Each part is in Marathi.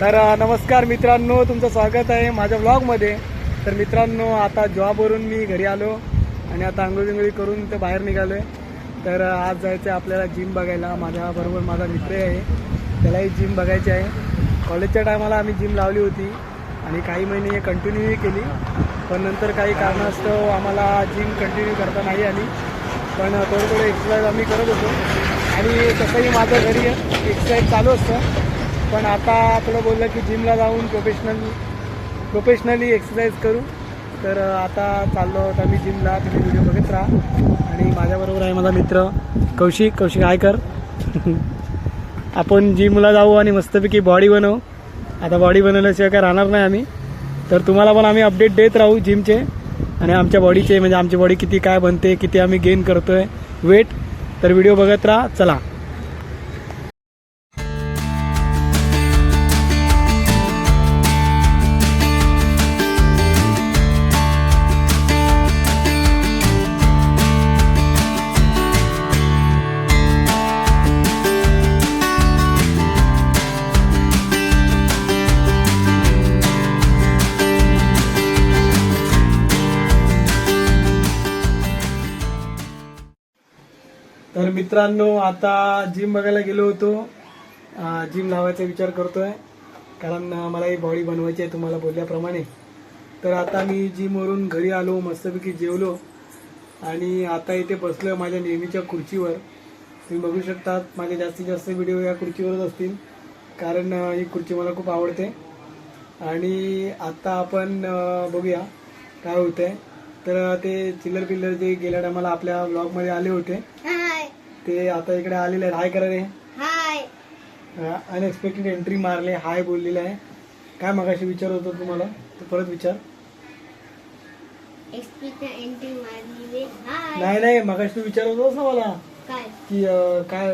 तर नमस्कार मित्रांनो तुमचं स्वागत आहे माझ्या ब्लॉगमध्ये तर मित्रांनो आता जॉबवरून मी घरी आलो आणि आता आंघोळविंगोळी करून ते बाहेर निघालो आहे तर आज जायचं आहे आपल्याला जिम बघायला. माझ्याबरोबर माझा मित्र आहे. त्यालाही जिम बघायची आहे. कॉलेजच्या टायमाला आम्ही जिम लावली होती आणि काही महिने कंटिन्यूही केली. पण नंतर काही कारणास्तव आम्हाला जिम कंटिन्यू करता नाही आली. पण थोडं थोडं एक्सरसाइज आम्ही करत होतो. आणि तसंही माझं घरी एक्सरसाइज चालू असतं. पण आता आपलं बोललं की जिमला जाऊन प्रोफेशनल प्रोफेशनली एक्सरसाइज करू. तर आता चाललो आहोत आम्ही जिमला तुम्ही व्हिडिओ बघत राहा. आणि माझ्याबरोबर आहे माझा मित्र कौशिक. कौशिक आयकर आपण जिमला जाऊ आणि मस्तपैकी बॉडी बनवू. आता बॉडी बनवल्याशिवाय काय राहणार नाही आम्ही. तर तुम्हाला पण आम्ही अपडेट देत राहू जिमचे आणि आमच्या बॉडीचे म्हणजे आमची बॉडी किती काय बनते किती आम्ही गेन करतोय. वेट तर व्हिडिओ बघत राहा. चला. मित्रांनो आता जिम बघायला गेलो होतो. जिम लावायचा विचार करतोय. कारण मला ही बॉडी बनवायची आहे तुम्हाला बोलल्याप्रमाणे. तर आता मी जिमवरून घरी आलो मस्तपैकी जेवलो. आणि आता इथे बसलोय माझ्या नेहमीच्या खुर्चीवर. तुम्ही बघू शकता माझे जास्तीत जास्त व्हिडिओ या खुर्चीवरच असतील. कारण ही खुर्ची मला खूप आवडते. आणि आता आपण बघूया काय होतंय. तर ते चिल्लर पिल्लर जे गेल्या टायमाला आपल्या ब्लॉगमध्ये आले होते. ते आता इकडे आलेले आहेत. हाय करा रे. हाय. अनएक्सपेक्टेड एंट्री मारले. हाय बोललेलं आहे. काय मगाशी विचार होतो तुम्हाला? तू परत विचार. एंट्री हाय. नाही नाही मगाशी तू विचारत होतास ना मला. काय? की अं, काय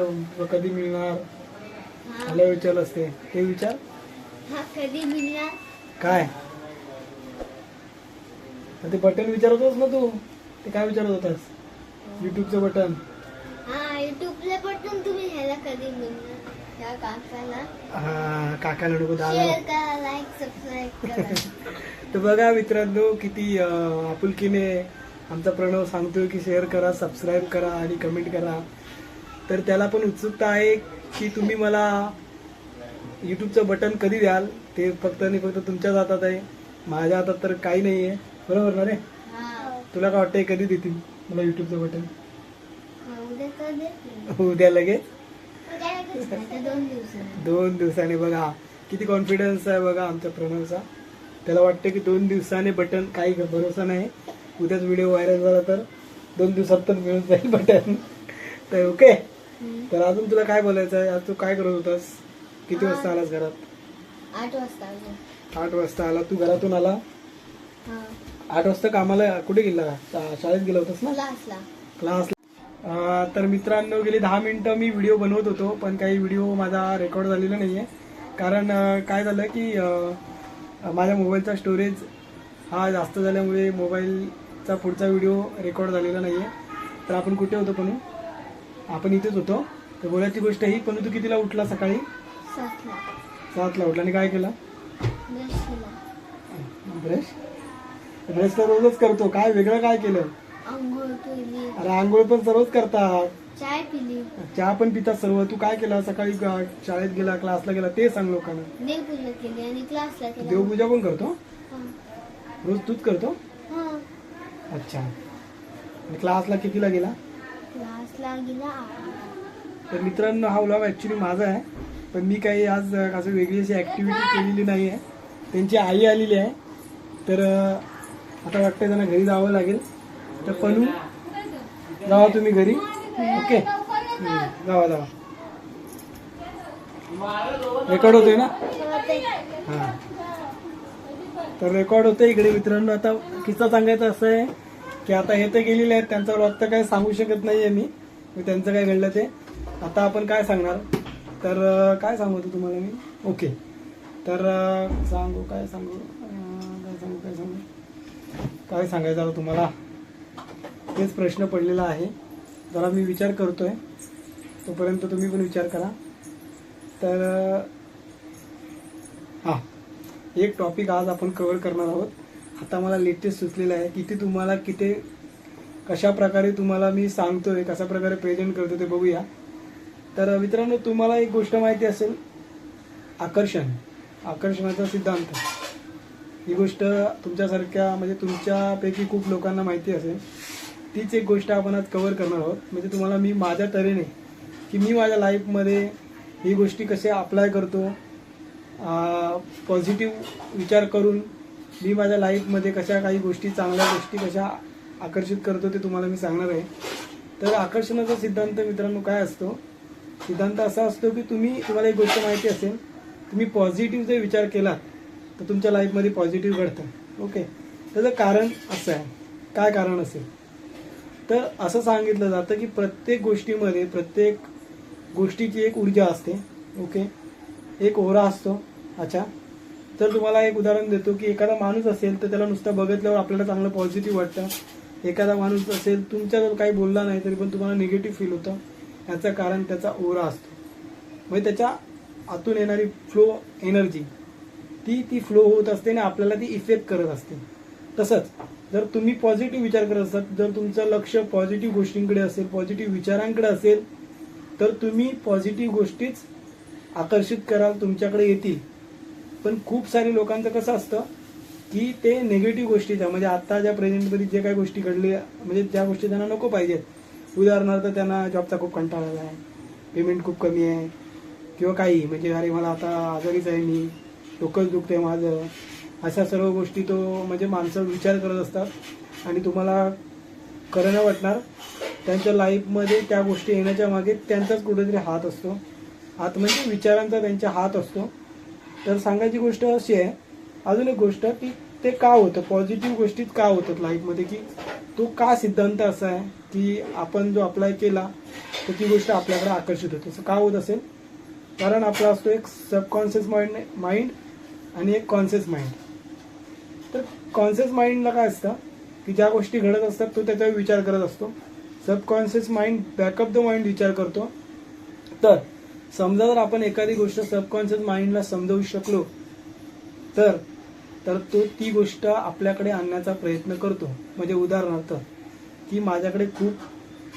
कधी मिळणार? हा. मला विचारलं असते ते विचार. हा कधी मिळणार? काय? ते बटन विचारत होतास ना तू? ते काय विचारत होतास? युट्यूबचं बटन. हा युट्यूबला बटन तुम्ही ह्याला कधी मिळणार? त्या काकाला. हा काकाला नको दादा करा लाईक सबस्क्राईब करा. तर बघा मित्रांनो किती अं, आपुलकीने आमचा प्रणव सांगतोय की शेअर करा सबस्क्राईब करा आणि कमेंट करा. तर त्याला पण उत्सुकता आहे की तुम्ही मला यूट्यूबचं बटन कधी द्याल? ते फक्त आणि फक्त तुमच्याच हातात आहे. माझ्या हातात तर काही नाही आहे बरोबर ना रे? हा. तुला काय वाटतंय कधी देतील मला यूट्यूबचं बटन उद्या लगेच? दोन दिवसांनी. बघा. किती कॉन्फिडन्स आहे बघा आमच्या प्रणवचा. त्याला वाटतं की दोन दिवसाने बटन काही भरोसा नाही. उद्याच व्हिडिओ व्हायरल झाला तर दोन दिवसात तर मिळून जाईल बटन तर ओके. तर अजून तुला काय बोलायचं आहे? आज तू काय करत होतास? किती वाजता आलास घरात? आठ वाजता आठ वाजता आला. तू घरातून आला? आठ वाजता कामाला कुठे गेला? शाळेत गेला होतास ना? क्लासला. क्लास तर मित्रांनो गेली दहा मिनिटं मी व्हिडिओ बनवत होतो पण काही व्हिडिओ माझा रेकॉर्ड झालेला नाही आहे कारण काय झालं की माझ्या मोबाईलचा स्टोरेज हा जास्त झाल्यामुळे मोबाईलचा पुढचा व्हिडिओ रेकॉर्ड झालेला नाही आहे तर आपण कुठे होतो पण आपण इथेच होतो. तर बोलायची गोष्ट ही पण तू कितीला उठला सकाळी? सातला. उठला. आणि काय केला. ब्रश? ब्रश तर रोजच करतो. काय वेगळं काय केलं? आंघोळ केली. अरे आंघोळ पण सर्वच करतात चाय पिली. चहा पण पितात सर्व. तू काय केलं? सकाळी ग- शाळेत गेला क्लासला गेला ते सांग लोकांना. देवपूजा केली आणि क्लासला केला. देवपूजा पण करतो? हा. रोज तूच करतो? हा. अच्छा. आणि क्लासला कितीला गेला? क्लासला गेला आठ. तर मित्रांनो हा व्लॉग ॲक्च्युली माझा आहे. पण मी काही आज अं, असं वेगळी अशी ॲक्टिव्हिटी केलेली नाही आहे त्यांची आई आलेली आहे. तर अं, आता वाटतं त्यांना घरी जावं लागेल. तर पलू जावा तुम्ही घरी. ओके. जावा जावा. रेकॉर्ड होतोय ना? हा. तर रेकॉर्ड होते इकडे मित्रांनो. आता किस्सा सांगायचा असं आहे की आता हे तर गेलेले आहेत. त्यांचा आत्ता काय काही सांगू शकत नाही आहे मी त्यांचं काय घडलं ते. आता आपण काय सांगणार? तर काय सांगू तुम्हाला मी? ओके. तर सांगू काय सांगू? काय सांगू काय सांगू? काय सांगायचं आता तुम्हाला? तेच प्रश्न पडलेला आहे. जरा मी विचार करतोय. तोपर्यंत तुम्ही पण विचार करा. तर हां हा. एक टॉपिक आज आपण कव्हर करणार आहोत. आता मला लेटेस्ट सुचलेलं आहे किती तुम्हाला किती कशा प्रकारे तुम्हाला मी सांगतोय कशा प्रकारे प्रेझेंट करतो ते बघूया. तर मित्रांनो तुम्हाला एक गोष्ट माहिती असेल. आकर्षण. आकर्षणाचा सिद्धांत. ही गोष्ट तुमच्यासारख्या म्हणजे तुमच्यापैकी खूप लोकांना माहिती असेल. तीच एक गोष्ट आपण आज कव्हर करणार आहोत. म्हणजे तुम्हाला मी माझ्या तऱ्हेने की मी माझ्या लाईफमध्ये ही गोष्टी कशा अप्लाय करतो पॉझिटिव्ह विचार करून मी माझ्या लाईफमध्ये कशा काही गोष्टी चांगल्या गोष्टी कशा आकर्षित करतो ते तुम्हाला मी सांगणार आहे. तर आकर्षणाचा सिद्धांत मित्रांनो काय असतो? सिद्धांत असा असतो की तुम्ही तुम्हाला एक गोष्ट माहिती असेल तुम्ही पॉझिटिव्ह जर विचार केला तर तुमच्या लाईफमध्ये पॉझिटिव्ह घडतं. ओके त्याचं कारण असं आहे. काय कारण असेल? तर असं सांगितलं जातं की प्रत्येक गोष्टीमध्ये प्रत्येक गोष्टीची एक ऊर्जा असते ओके? एक ओरा असतो अच्छा? तर तुम्हाला एक उदाहरण देतो की एखादा माणूस असेल तर त्याला नुसतं बघितल्यावर आपल्याला चांगलं पॉझिटिव्ह वाटतं. एखादा माणूस असेल तुमच्याजवळ काही बोलला नाही तरी पण तुम्हाला निगेटिव्ह फील होतं. याचं कारण त्याचा ओरा असतो. म्हणजे त्याच्या आतून येणारी फ्लो एनर्जी ती ती फ्लो होत असते आणि आपल्याला ती इफेक्ट करत असते. तसंच जर तुम्ही पॉझिटिव्ह विचार करत असाल जर तुमचं लक्ष पॉझिटिव्ह गोष्टींकडे असेल पॉझिटिव्ह विचारांकडे असेल तर तुम्ही पॉझिटिव्ह गोष्टीच आकर्षित कराल तुमच्याकडे येतील. पण खूप सारी लोकांचं कसं असतं की ते निगेटिव्ह गोष्टीच्या म्हणजे आता ज्या प्रेझेंटमध्ये जे काही गोष्टी घडल्या म्हणजे त्या गोष्टी त्यांना नको पाहिजेत. उदाहरणार्थ त्यांना जॉबचा खूप कंटाळा आला आहे पेमेंट खूप कमी आहे किंवा काही. म्हणजे अरे मला आता आजारीच आहे मी डोकंच दुखते माझं. अशा सर्व गोष्टी तो म्हणजे माणसं विचार करत असतात. आणि तुम्हाला खरं नाही वाटणार त्यांच्या लाईफमध्ये त्या गोष्टी येण्याच्या मागे त्यांचाच कुठेतरी हात असतो. हात म्हणजे विचारांचा त्यांच्या हात असतो. तर सांगायची गोष्ट अशी आहे अजून एक गोष्ट की ते का होतं? पॉझिटिव्ह गोष्टीत का होतात लाईफमध्ये की तो का सिद्धांत असा आहे की आपण जो अप्लाय केला तर ती गोष्ट आपल्याकडे आकर्षित होते? असं का होत असेल? कारण आपला असतो एक सबकॉन्शियस माइंड माइंड आणि एक कॉन्शियस माइंड तर कॉन्शियस माइंडला काय असतं? की ज्या गोष्टी घडत असतात तो त्याच्यावर विचार करत असतो. Subconscious mind backup the mind विचार करतो. तर समजा जर आपण एखादी गोष्ट सबकॉन्शियस माइंडला समजवू शकलो तर तर तो ती गोष्ट आपल्याकडे आणण्याचा प्रयत्न करतो. म्हणजे उदाहरणार्थ की माझ्याकडे खूप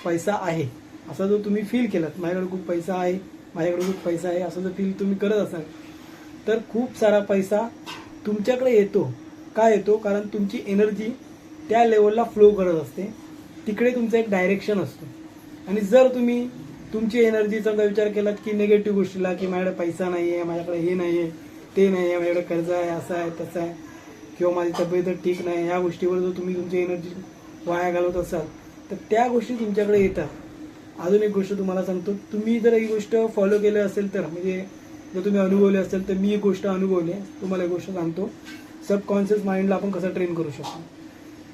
पैसा आहे. असं जर तुम्ही फील केलात माझ्याकडे खूप पैसा आहे माझ्याकडे खूप पैसा आहे असं जर फील तुम्ही करत असाल तर खूप सारा पैसा तुमच्याकडे येतो. का येतो? कारण तुमची एनर्जी त्या लेवलला फ्लो करत असते. तिकडे तुमचं एक डायरेक्शन असतो. आणि जर तुम्ही तुमची एनर्जी समजा विचार केलात की निगेटिव्ह गोष्टीला की माझ्याकडे पैसा नाही आहे माझ्याकडे हे नाही आहे ते नाही आहे माझ्याकडे कर्ज आहे असं आहे तसं आहे किंवा माझी तब्येत ठीक नाही ह्या गोष्टीवर जर तुम्ही तुमची एनर्जी वाया घालवत असाल तर त्या गोष्टी तुमच्याकडे येतात. अजून एक गोष्ट तुम्हाला सांगतो. तुम्ही जर ही गोष्ट फॉलो केलं असेल तर म्हणजे जर तुम्ही अनुभवले असेल तर मी एक गोष्ट अनुभवली आहे. तुम्हाला एक गोष्ट सांगतो. सबकॉन्शियस माइंडला आपण कसं ट्रेन करू शकतो?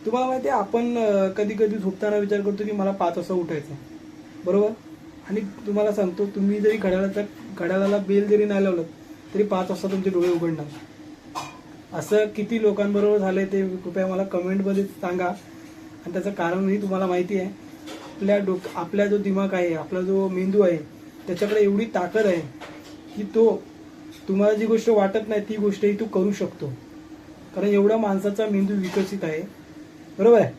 तुम्हाला माहिती आहे आपण कधी कधी झोपताना विचार करतो की मला पाच वाजता उठायचं आहे. बरोबर? आणि तुम्हाला सांगतो तुम्ही जरी घड्याळाचा घड्याळाला बेल जरी नाही लावलं तरी पाच वाजता तुमचे डोळे उघडणार. असं किती लोकांबरोबर झालंय ते कृपया मला कमेंटमध्ये सांगा. आणि त्याचं कारणही तुम्हाला माहिती आहे. आपल्या डोक आपला जो दिमाग आहे आपला जो मेंदू आहे त्याच्याकडे एवढी ताकद आहे की तो तुम्हाला जी गोष्ट वाटत नाही ती गोष्टही तू करू शकतो. कारण एवढा माणसाचा मेंदू विकसित आहे. बरोबर आहे?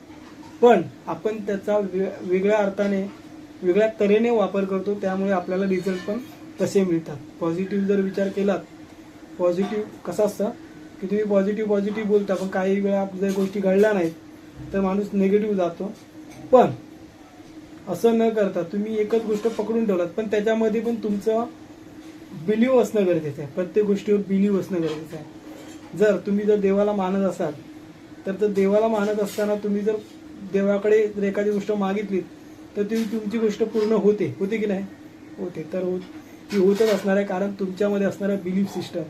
पण आपण त्याचा वेगळ्या अर्थाने वेगळ्या तऱ्हेने वापर करतो त्यामुळे आपल्याला रिझल्ट पण तसे मिळतात. पॉझिटिव्ह जर विचार केलात पॉझिटिव्ह कसं असतं? की तुम्ही पॉझिटिव्ह पॉझिटिव्ह बोलता पण काही वेळा जर गोष्टी घडल्या नाहीत तर माणूस निगेटिव्ह जातो. पण असं न करता तुम्ही एकच गोष्ट पकडून ठेवलात पण त्याच्यामध्ये पण तुमचं बिलीव असणं गरजेचं आहे. प्रत्येक गोष्टीवर बिलीव असणं गरजेचं आहे. जर तुम्ही जर देवाला मानत असाल तर तर देवाला मानत असताना तुम्ही जर देवाकडे जर एखादी गोष्ट मागितली तर ती तुमची गोष्ट पूर्ण होते. होते की नाही? होते. तर होत ती होतच असणार आहे कारण तुमच्यामध्ये असणारा बिलीफ सिस्टम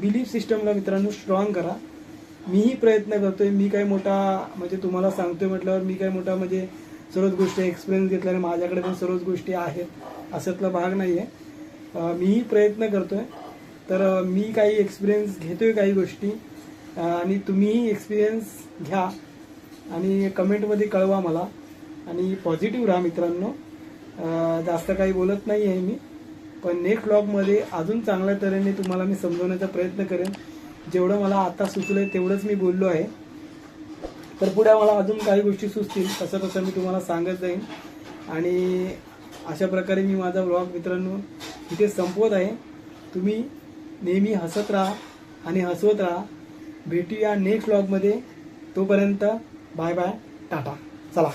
बिलीफ सिस्टमला मित्रांनो स्ट्रॉंग करा. मीही प्रयत्न करतोय. मी काय मोठा म्हणजे तुम्हाला सांगतोय म्हटल्यावर मी काय मोठा म्हणजे सर्वच गोष्टी एक्सपिरियन्स घेतल्याने माझ्याकडे पण सर्वच गोष्टी आहेत. अशातला भाग नाही आहे मीही प्रयत्न करतोय. तर मी काही एक्सपिरियन्स घेतोय काही गोष्टी. आणि तुम्हीही एक्सपिरियन्स घ्या. आणि कमेंटमध्ये कळवा मला. आणि पॉझिटिव्ह राहा मित्रांनो. जास्त काही बोलत नाही आहे मी. पण नेक्स्ट ब्लॉगमध्ये अजून चांगल्या तऱ्हेने तुम्हाला मी समजवण्याचा प्रयत्न करेन. जेवढं मला आता सुचलं आहे तेवढंच मी बोललो आहे. तर पुढे मला अजून काही गोष्टी सुचतील तसं तसं मी तुम्हाला सांगत जाईन. आणि अशा प्रकारे मी माझा ब्लॉग मित्रांनो इथे संपवत आहे. तुम्ही नेहमी हसत राहा आणि हसवत राहा. भेटूया नेक्स्ट ब्लॉगमध्ये तोपर्यंत बाय बाय टाटा. चला.